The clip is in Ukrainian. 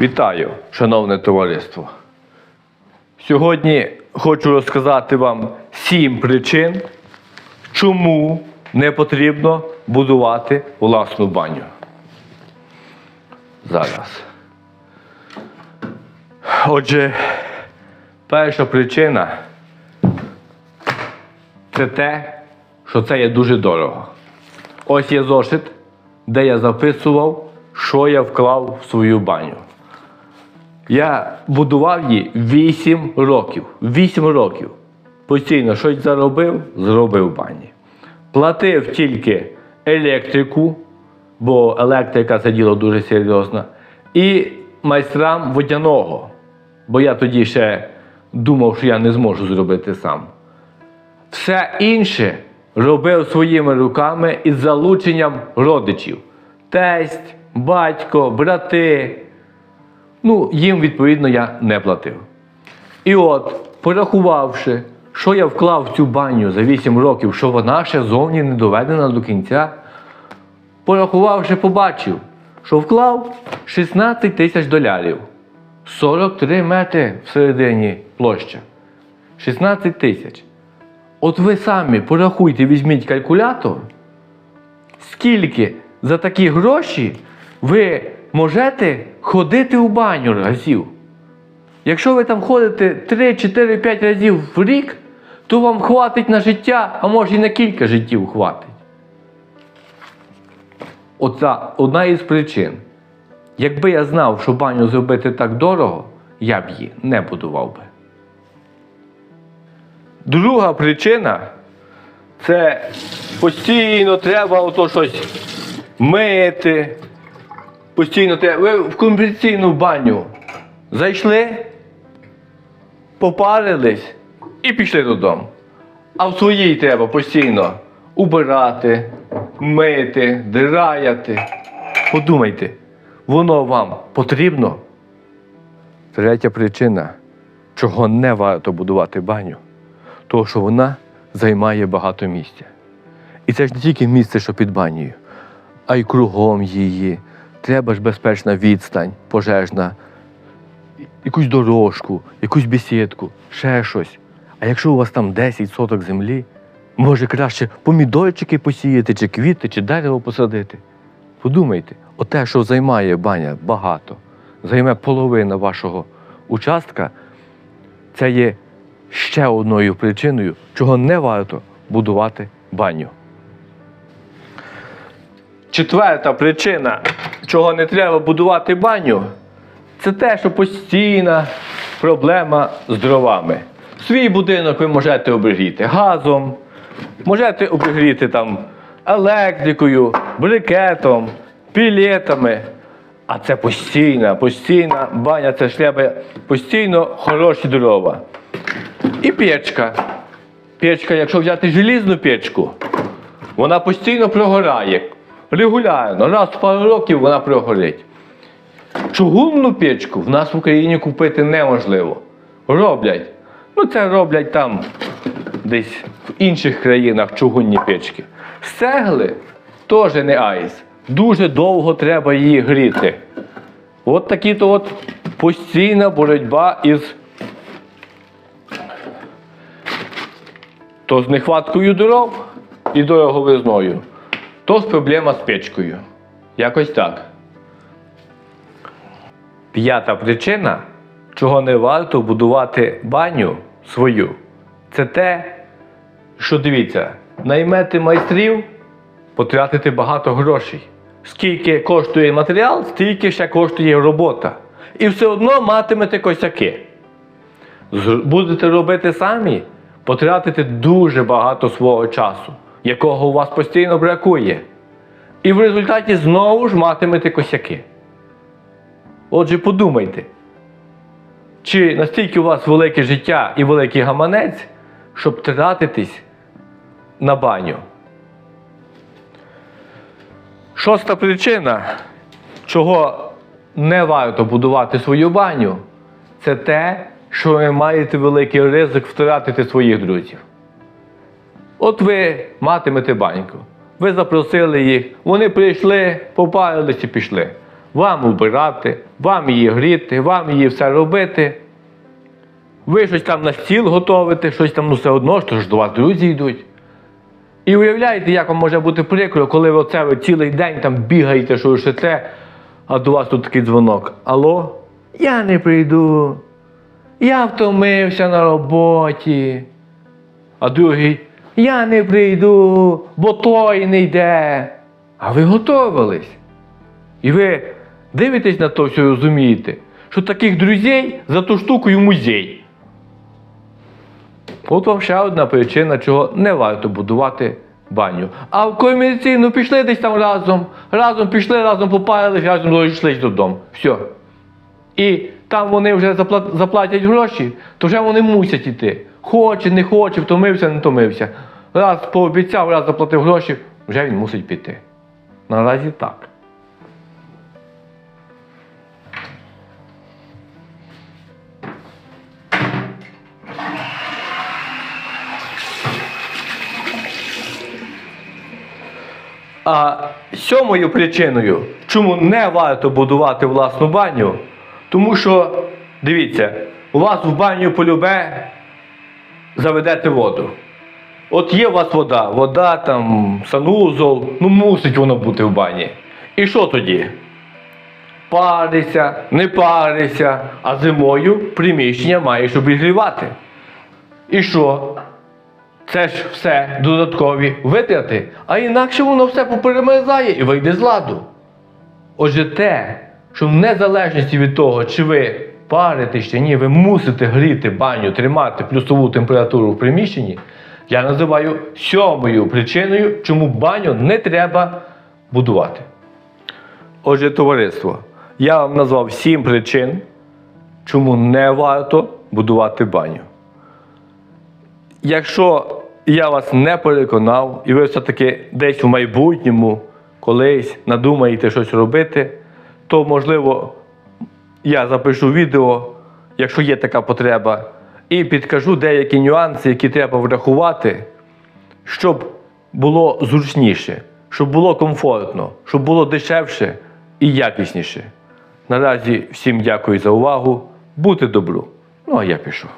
Вітаю, шановне товариство. Сьогодні хочу розказати вам сім причин, чому не потрібно будувати власну баню. Зараз. Отже, перша причина це те, що це є дуже дорого. Ось є зошит, де я записував, що я вклав в свою баню. Я будував її 8 років. 8 років. Постійно щось заробив, зробив бані. Платив тільки електрику, бо електрика це діло дуже серйозно, і майстрам водяного. Бо я тоді ще думав, що я не зможу зробити сам. Все інше робив своїми руками із залученням родичів: тесть, батько, брати. Ну, їм, відповідно, я не платив. І от, порахувавши, що я вклав в цю баню за 8 років, що вона ще зовні не доведена до кінця, порахувавши, побачив, що вклав 16 тисяч долярів. 43 метри всередині площа. 16 тисяч. От ви самі порахуйте, візьміть калькулятор, скільки за такі гроші ви можете ходити у баню разів. Якщо ви там ходите 3, 4, 5 разів в рік, то вам хватить на життя, а може і на кілька життів хватить. Оце одна із причин. Якби я знав, що баню зробити так дорого, я б її не будував би. Друга причина це постійно треба ото щось мити. Постійно треба. Ви в комерційну баню зайшли, попарились і пішли додому. А в своїй треба постійно убирати, мити, драяти. Подумайте, воно вам потрібно? Третя причина, чого не варто будувати баню, того, що вона займає багато місця. І це ж не тільки місце, що під банею, а й кругом її. Треба ж безпечна відстань, пожежна, якусь дорожку, якусь бесідку, ще щось. А якщо у вас там 10 соток землі, може краще помідорчики посіяти, чи квіти, чи дерево посадити. Подумайте, оте, що займає баня багато, займе половина вашого участка, це є ще одною причиною, чого не варто будувати баню. Четверта причина, чого не треба будувати баню, це те, що постійна проблема з дровами. Свій будинок ви можете обігріти газом, можете обігріти там електрикою, брикетом, пілетами. А це постійна, постійна баня, це ж постійно хороші дрова. І печка. Печка, якщо взяти желізну печку, вона постійно прогорає. Регулярно, раз в пару років вона прогорить. Чугунну печку в нас в Україні купити неможливо. Роблять. Ну, це роблять там десь в інших країнах чугунні печки. З цегли теж не айс. Дуже довго треба її гріти. От такі то от постійна боротьба із то з нехваткою дров і дороговизною, то з проблема з печкою. Якось так. П'ята причина, чого не варто будувати баню свою, це те, що дивіться, наймете майстрів, потратите багато грошей. Скільки коштує матеріал, стільки ще коштує робота. І все одно матимете косяки. Будете робити самі, потратите дуже багато свого часу, якого у вас постійно бракує. І в результаті знову ж матимете косяки. Отже, подумайте, чи настільки у вас велике життя і великий гаманець, щоб тратитись на баню. Шоста причина, чого не варто будувати свою баню, це те, що ви маєте великий ризик втратити своїх друзів. От ви матимете баньку. Ви запросили їх, вони прийшли, попарились і пішли. вам убирати, вам її гріти, вам її все робити. Ви щось там на стіл готовите, щось там ну все одно, що ж до вас друзі йдуть. І уявляєте, як вам може бути прикро, коли ви оце ви цілий день там бігаєте, що шите, а до вас тут такий дзвонок. Алло? Я не прийду. Я втомився на роботі. А другий Я не прийду, бо той не йде. А ви готовились. І ви дивитесь на то, що розумієте, що таких друзей за ту штуку і музей. От вам ще одна причина, чого не варто будувати баню. А в комерційну пішли десь там разом, разом пішли, разом попарились, разом дійшли додому. Все. І там вони вже заплатять гроші, то вже вони мусять іти. Хоче, не хоче, втомився, не втомився. Раз пообіцяв, раз заплатив гроші, вже він мусить піти. Наразі так. А сьомою причиною, чому не варто будувати власну баню, тому що, дивіться, у вас в баню полюбе заведете воду. От є у вас вода, вода там, санузол, ну мусить воно бути в бані. І що тоді? Парися, не парися, а зимою приміщення маєш обігрівати. І що? Це ж все додаткові витрати, а інакше воно все поперемерзає і вийде з ладу. Отже, те, що в незалежності від того, чи ви парите чи ні, ви мусите гріти баню, тримати плюсову температуру в приміщенні, я називаю сьомою причиною, чому баню не треба будувати. Отже, товариство, я вам назвав сім причин, чому не варто будувати баню. Якщо я вас не переконав, і ви все-таки десь в майбутньому колись надумаєте щось робити, то можливо я запишу відео, якщо є така потреба, і підкажу деякі нюанси, які треба врахувати, щоб було зручніше, щоб було комфортно, щоб було дешевше і якісніше. Наразі всім дякую за увагу. Бути добру. Ну а я пішов.